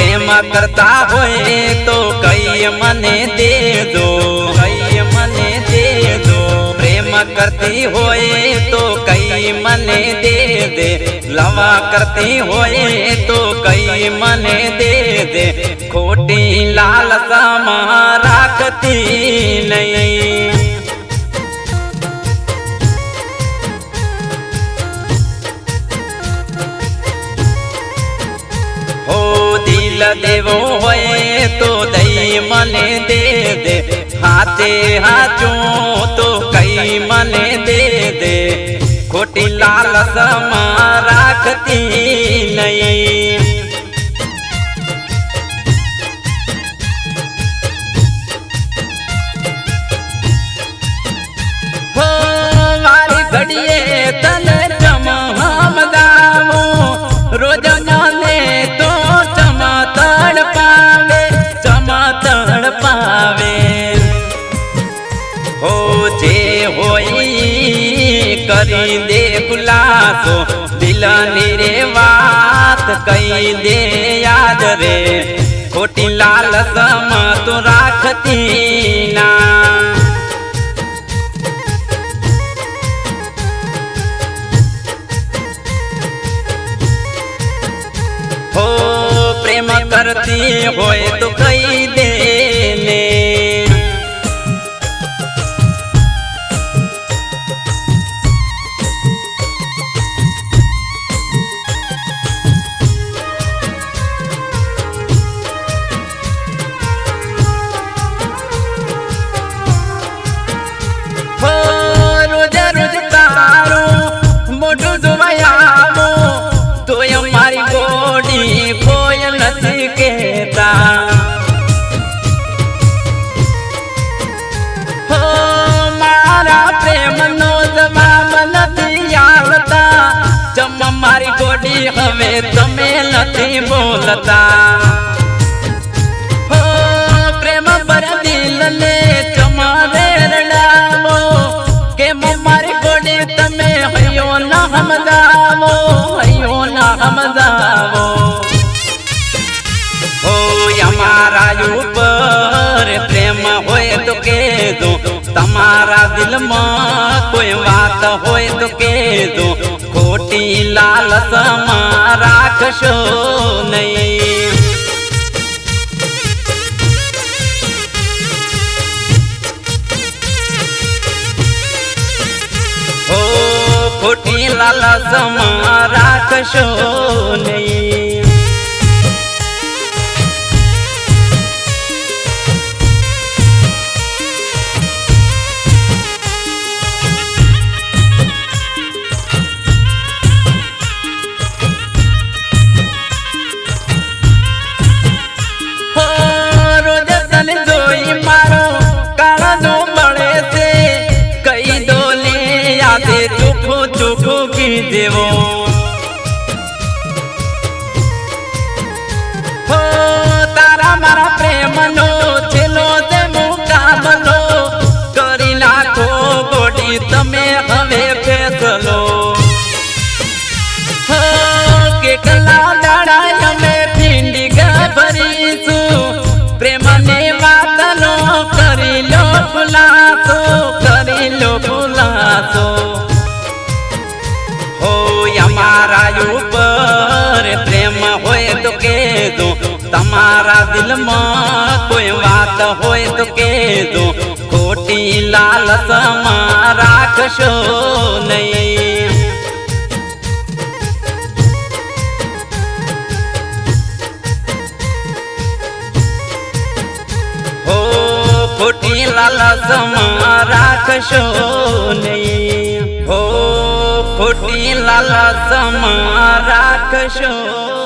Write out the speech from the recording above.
કરતા હોય તો કઈ મને દેજો, કઈ મને દેજો. પ્રેમ કરતી હોય તો કઈ મને દે દે લવા કરતી હોય તો કઈ મને દે દે ખોટી લાલસામાં રાખતી નહીં. દેવો હોય તો દઈ મને દે દે. હાથે હાચું તો કઈ મને દે દે. ખોટી લાલસમાં રાખતી નહીં. ખુલાસો દિલની રે વાત કઈ દે યાદ રે. ખોટી લાલસમ તું રાખતી ના. હો પ્રેમ કરતી હોય તો કઈ ગોડી હવે તમે નથી બોલતા. પ્રેમ પર તમારે કે મારી ગોડી તમે હયો ના હમદાવો, હયો પ્રેમ હોય તો કેજો, તમારા દિલમાં કોઈ વાત હોય તો કેજો. ખોટી લાલસમાં રાખશો નહીં. ખોટી લાલસમાં રાખશો નહીં. દેવો. હો તારા મારા પ્રેમનો છેલ્લો તે મુકાબલો કરી નાખો ગોડી તમે. અમારા ઉપર પ્રેમ હોય તો કેજો તમારા દિલમાં કોઈ વાત હોય તો કેજો ખોટી લાલસમાં રાખશો નહીં. ખોટી લાલસમાં રાખશો નહીં. ખોટી લાલસમાં રાખશો.